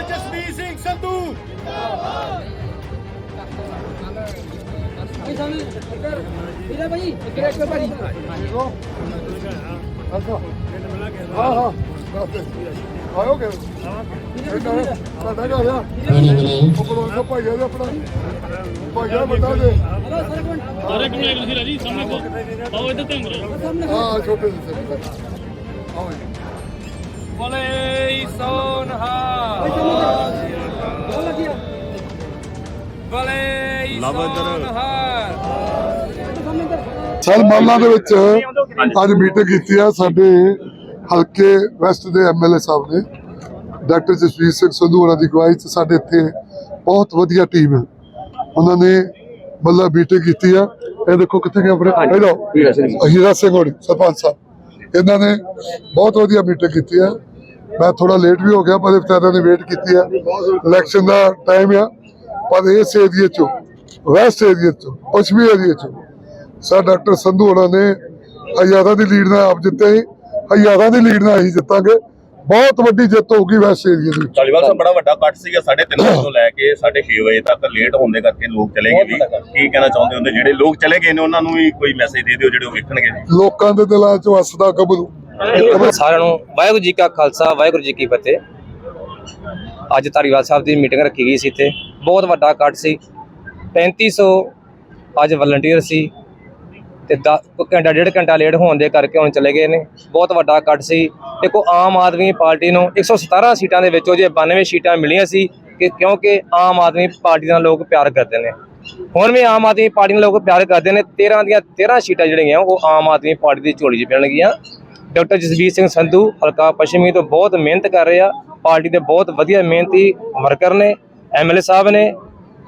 Doctor Jasvir Singh Sandhu. ਵੀਰੇ ਭਾਈ ਇੱਕ ਇੱਕ ਭਾਈ ਹਾਂ ਹਾਂ ਆਇਓਗੇ ਸਾਡਾ ਘਰ ਆ ਉਹ ਕੋਲੋਂ ਭਾਈਆ ਦੇ ਆਪਣਾ ਭਾਈਆ ਬੰਦਾ ਦੇ ਹਲੋ ਸਰ ਸਾਰੇ ਕਿਵੇਂ ਤੁਸੀਂ ਰਾਜੀ ਸਾਹਮਣੇ ਕੋ ਆਓ ਇੱਧਰ ਕਰੋ ਸਾਹਮਣੇ ਹਾਂ ਛੋਟੇ ਜਿਹੇ ਆਓ ਜੀ ਬਲੇ ਸੋਨਹਾ ਸਰ ਮਾਲਾ ਦੇ ਵਿੱਚ ਅੱਜ ਮੀਟਿੰਗ ਕੀਤੀ ਆ ਸਾਡੇ ਹਲਕੇ ਵੈਸਟ ਦੇ ਐਮਐਲਏ ਸਾਹਿਬ ਨੇ। ਡਾਕਟਰ ਜਸਵੀਰ ਸਿੰਘ ਸੰਧੂ ਉਹਨਾਂ ਦੀ ਅਗਵਾਈ 'ਚ ਸਾਡੇ ਇੱਥੇ ਬਹੁਤ ਵਧੀਆ ਟੀਮ ਹੈ ਉਹਨਾਂ ਨੇ ਮਤਲਬ ਮੀਟਿੰਗ ਕੀਤੀ ਆ। ਇਹ ਦੇਖੋ ਕਿੱਥੇ ਗਏ ਆਪਣੇ। ਇਹਦਾ ਹੀਰਾ ਸਿੰਘ ਹੋਣੀ। ਸਰਪੰਚ ਸਾਹਿਬ। ਇਹਨਾਂ ਨੇ ਬਹੁਤ ਵਧੀਆ ਮੀਟਿੰਗ ਕੀਤੀ ਆ। ਮੈਂ ਥੋੜਾ ਲੇਟ ਵੀ ਹੋ ਗਿਆ ਪਰ ਵਿਚਾਰਿਆਂ ਨੇ ਵੇਟ ਕੀਤੀ ਆ। ਇਲੈਕਸ਼ਨ ਦਾ ਟਾਈਮ ਆ। ਪਰ ਇਸ ਏਰੀਏ ਚੋਂ ਵੈਸਟ ਏਰੀਏ ਚੋਂ ਪੱਛਮੀ ਏਰੀਏ ਚੋਂ। ਸਰ ਡਾਕਟਰ ਸੰਧੂ ਹੋਣਾ ਨੇ ਹਜ਼ਾਰਾਂ ਦੀ ਲੀਡ ਨਾਲ ਆਪ ਜਿੱਤੇ ਸੀ ਹਜ਼ਾਰਾਂ ਦੀ ਲੀਡ ਨਾਲ ਅਸੀਂ ਜਿੱਤਾਂਗੇ। ਬਹੁਤ ਵੱਡੀ ਜਿੱਤ ਹੋਊਗੀ ਵੈਸਟ ਏਰੀਏ ਦੇ। ਧਾਲੀਵਾਲ ਸਾਹਿਬ ਬੜਾ ਵੱਡਾ ਕੱਟ ਸੀਗਾ 3:30 ਵਜੇ ਤੋਂ ਲੈ ਕੇ 6:30 ਵਜੇ ਤੱਕ। ਲੇਟ ਹੋਣ ਦੇ ਕਰਕੇ ਲੋਕ ਚਲੇ ਗਏ ਵੀ ਕੀ ਕਹਿਣਾ ਚਾਹੁੰਦੇ ਹੁੰਦੇ? ਜਿਹੜੇ ਲੋਕ ਚਲੇ ਗਏ ਨੇ ਉਹਨਾਂ ਨੂੰ ਵੀ ਕੋਈ ਮੈਸੇਜ ਦੇ ਦਿਓ ਜਿਹੜੇ ਉਹ ਵੇਖਣਗੇ। ਲੋਕਾਂ ਦੇ ਦਿਲਾਂ 'ਚ ਵਸਦਾ ਗੱਭਰੂ ਸਾਰਿਆਂ ਨੂੰ ਵਾਹਿਗੁਰੂ ਜੀ ਕਾ ਖਾਲਸਾ ਵਾਹਿਗੁਰੂ ਜੀ ਕੀ ਫਤਿਹ। ਅੱਜ ਧਾਰੀਵਾਲ ਸਾਹਿਬ ਦੀ ਮੀਟਿੰਗ ਰੱਖੀ ਗਈ ਸੀ ਤੇ ਬਹੁਤ ਵੱਡਾ ਇਕੱਠ ਸੀ। 3500 ਅੱਜ ਵਲੰਟੀਅਰ ਸੀ ਤੇ ਦ- ਕੋਈ ਘੰਟਾ, ਡੇਢ ਘੰਟਾ ਲੇਟ ਹੋਣ ਦੇ ਕਰਕੇ ਹੁਣ ਚਲੇ ਗਏ ਨੇ। ਬਹੁਤ ਵੱਡਾ ਇਕੱਠ ਸੀ। ਦੇਖੋ, ਆਮ ਆਦਮੀ ਪਾਰਟੀ ਨੂੰ 117 ਸੀਟਾਂ ਦੇ ਵਿੱਚੋਂ ਜੇ 92 ਸੀਟਾਂ ਮਿਲੀਆਂ ਸੀ ਕਿ ਕਿਉਂਕਿ ਆਮ ਆਦਮੀ ਪਾਰਟੀ ਨਾਲ ਲੋਕ ਪਿਆਰ ਕਰਦੇ ਨੇ। ਹੁਣ ਵੀ ਆਮ ਆਦਮੀ ਪਾਰਟੀ ਨਾਲ ਲੋਕ ਪਿਆਰ ਕਰਦੇ ਨੇ। 13 ਦੀਆਂ 13 ਸੀਟਾਂ ਜਿਹੜੀਆਂ ਉਹ ਆਮ ਆਦਮੀ ਪਾਰਟੀ ਦੀ ਝੋਲੀ 'ਚ ਪੈਣਗੀਆਂ ਡਾਕਟਰ ਜਸਵੀਰ ਸਿੰਘ ਸੰਧੂ ਹਲਕਾ ਪੱਛਮੀ ਤੋਂ ਬਹੁਤ ਮਿਹਨਤ ਕਰ ਰਹੇ। ਆ ਪਾਰਟੀ ਦੇ ਬਹੁਤ ਵਧੀਆ ਮਿਹਨਤੀ ਵਰਕਰ ਨੇ ਐਮਐਲਏ ਸਾਹਿਬ ਨੇ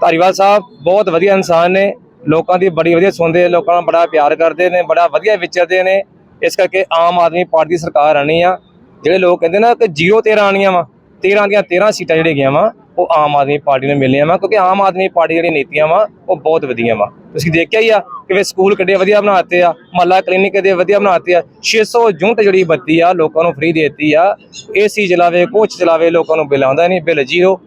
ਧਾਰੀਵਾਲ ਸਾਹਿਬ ਬਹੁਤ ਵਧੀਆ ਇਨਸਾਨ ਨੇ, ਲੋਕਾਂ ਦੀ ਬੜੀ ਵਧੀਆ ਸੁਣਦੇ ਲੋਕਾਂ ਨਾਲ ਬੜਾ ਪਿਆਰ ਕਰਦੇ ਨੇ, ਬੜਾ ਵਧੀਆ ਵਿਚਰਦੇ ਨੇ। ਇਸ ਕਰਕੇ ਆਮ ਆਦਮੀ ਪਾਰਟੀ ਦੀ ਸਰਕਾਰ ਆਣੀ ਆ। ਜਿਹੜੇ ਲੋਕ ਕਹਿੰਦੇ ਨਾ ਕਿ 0 13 ਆਣੀਆਂ ਵਾ 13 ਦੀਆਂ 13 ਸੀਟਾਂ ਜਿਹੜੀਆਂ ਗਈਆਂ ਵਾ, ਉਹ ਆਮ ਆਦਮੀ ਪਾਰਟੀ ਨੂੰ ਮਿਲਣੀਆਂ ਵਾ, ਕਿਉਂਕਿ ਆਮ ਆਦਮੀ ਪਾਰਟੀ ਜਿਹੜੀ ਨੀਤੀਆਂ ਵਾ, ਉਹ ਬਹੁਤ ਵਧੀਆ ਵਾ। ਤੁਸੀਂ ਦੇਖਿਆ ਹੀ ਆ ਕਿ ਵੇ ਸਕੂਲ ਕਿੱਡੇ ਵਧੀਆ ਬਣਾਤੇ ਆ, ਮਹੱਲਾ ਕਲੀਨਿਕ ਦੇ ਵਧੀਆ ਬਣਾਤੇ ਆ 600 ਯੂਨਿਟ ਜਿਹੜੀ ਬੱਤੀ ਆ, ਲੋਕਾਂ ਨੂੰ ਫ੍ਰੀ ਦੇਤੀ ਆ। ਏਸੀ ਚਲਾਵੇ ਕੋਚ ਚਲਾਵੇ, ਲੋਕਾਂ ਨੂੰ ਬਿੱਲ ਆਉਂਦਾ ਨਹੀਂ, ਬਿੱਲ ਜ਼ੀਰੋ।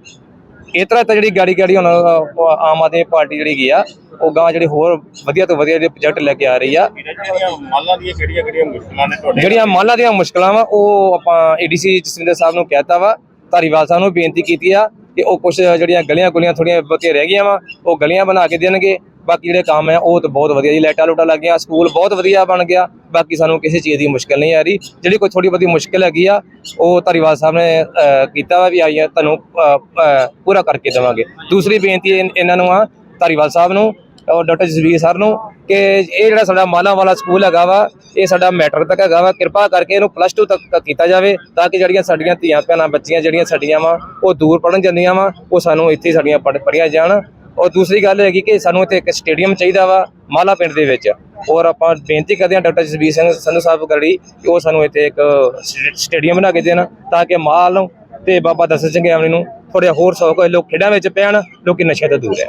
ਇਸ ਤਰ੍ਹਾਂ ਤਾਂ ਜਿਹੜੀ ਗਾੜੀ ਗਾੜੀ ਹੁਣ ਆਮ ਆਦਮੀ ਪਾਰਟੀ ਜਿਹੜੀ ਗਈ ਆ ਉਹ ਗਾਂ ਜਿਹੜੀ ਹੋਰ ਵਧੀਆ ਤੋਂ ਵਧੀਆ ਜਿਹੜੇ ਪ੍ਰੋਜੈਕਟ ਲੈ ਕੇ ਆ ਰਹੀ ਆ। ਜਿਹੜੀਆਂ ਮਾਲਾਂ ਦੀਆਂ ਕਿਹੜੀਆਂ ਕਿਹੜੀਆਂ ਮੁਸ਼ਕਲਾਂ ਨੇ ਤੁਹਾਡੇ? ਜਿਹੜੀਆਂ ਮਾਲਾਂ ਦੀਆਂ ਮੁਸ਼ਕਲਾਂ ਵਾ ਉਹ ਆਪਾਂ ਏਡੀਸੀ ਜਸਵਿੰਦਰ ਸਾਹਿਬ ਨੂੰ ਕਹਿਤਾ ਵਾ ਧਾਰੀਵਾਲ ਸਾਹਿਬ ਨੂੰ ਬੇਨਤੀ ਕੀਤੀ ਆ ਕਿ ਉਹ ਕੁਝ ਜਿਹੜੀਆਂ ਗਲੀਆਂ ਗੁਲੀਆਂ ਥੋੜੀਆਂ ਬਹੁਤੀਆਂ ਰਹਿ ਗਈਆਂ ਵਾ ਉਹ ਗਲੀਆਂ ਬਣਾ ਕੇ ਦੇਣਗੇ। ਬਾਕੀ ਜਿਹੜੇ ਕੰਮ ਆ ਉਹ ਤਾਂ ਬਹੁਤ ਵਧੀਆ ਜੀ। ਲਾਈਟਾਂ ਲੂਟਾਂ ਲੱਗੀਆਂ ਸਕੂਲ ਬਹੁਤ ਵਧੀਆ ਬਣ ਗਿਆ। ਬਾਕੀ ਸਾਨੂੰ ਕਿਸੇ ਚੀਜ਼ ਦੀ ਮੁਸ਼ਕਲ ਨਹੀਂ ਆ ਰਹੀ। ਜਿਹੜੀ ਕੋਈ ਥੋੜੀ ਬਹੁਤੀ ਮੁਸ਼ਕਲ ਹੈਗੀ ਆ ਉਹ ਧਾਰੀਵਾਲ ਸਾਹਿਬ ਨੇ ਅ, ਕੀਤਾ ਵਾ ਵੀ ਆਈਆਂ ਤੁਹਾਨੂੰ ਅ, ਅ, ਪੂਰਾ ਕਰਕੇ ਦੇਵਾਂਗੇ। ਦੂਸਰੀ ਬੇਨਤੀ ਇਹ- ਇਹਨਾਂ ਨੂੰ ਆ ਧਾਰੀਵਾਲ ਸਾਹਿਬ ਨੂੰ ਔਰ ਡਾਕਟਰ ਜਸਵੀਰ ਸਰ ਨੂੰ ਕਿ ਇਹ ਜਿਹੜਾ ਸਾਡਾ ਮਾਲਾ ਵਾਲਾ ਸਕੂਲ ਹੈਗਾ ਵਾ ਇਹ ਸਾਡਾ ਮੈਟਰ ਤੱਕ ਹੈਗਾ ਵਾ। ਕਿਰਪਾ ਕਰਕੇ ਇਹਨੂੰ ਪਲੱਸ 2 ਤੱਕ ਕੀਤਾ ਜਾਵੇ ਤਾਂ ਕਿ ਜਿਹੜੀਆਂ ਸਾਡੀਆਂ ਧੀਆਂ ਭੈਣਾਂ ਬੱਚੀਆਂ ਜਿਹੜੀਆਂ ਸਾਡੀਆਂ ਵਾ ਉਹ ਦੂਰ ਪੜਨ ਜਾਂਦੀਆਂ ਵਾ ਉਹ ਸਾਨੂੰ ਇੱਥੇ ਸਾਡੀਆਂ ਪੜ੍ਹ ਪੜ੍ਹੀਆਂ ਜਾਣ। ਔਰ ਦੂਸਰੀ ਗੱਲ ਹੈਗੀ ਕਿ ਸਾਨੂੰ ਇੱਥੇ ਇੱਕ ਸਟੇਡੀਅਮ ਚਾਹੀਦਾ ਵਾ, ਮਾਲਾ ਪਿੰਡ ਦੇ ਵਿੱਚ। ਔਰ ਆਪਾਂ ਬੇਨਤੀ ਕਰਦੇ ਹਾਂ ਡਾਕਟਰ ਜਸਬੀਰ ਸਿੰਘ ਸੰਧੂ ਸਾਹਿਬ ਗੜੀ ਕਿ ਉਹ ਸਾਨੂੰ ਇੱਥੇ ਇੱਕ ਸਟੇ- ਸਟੇਡੀਅਮ ਬਣਾ ਕੇ ਦੇਣ ਤਾਂ ਕਿ ਮਾਲ ਨੂੰ ਤੇ ਬਾਬਾ ਦਸਤ ਸਿੰਘ ਗਿਆਨੀ ਨੂੰ ਥੋੜ੍ਹਾ ਹੋਰ ਸੌਕ ਲੋਕ ਖੇਡਾਂ ਵਿੱਚ ਪੈਣ, ਲੋਕੀ ਨਸ਼ੇ ਤੋਂ ਦੂਰ ਹੈ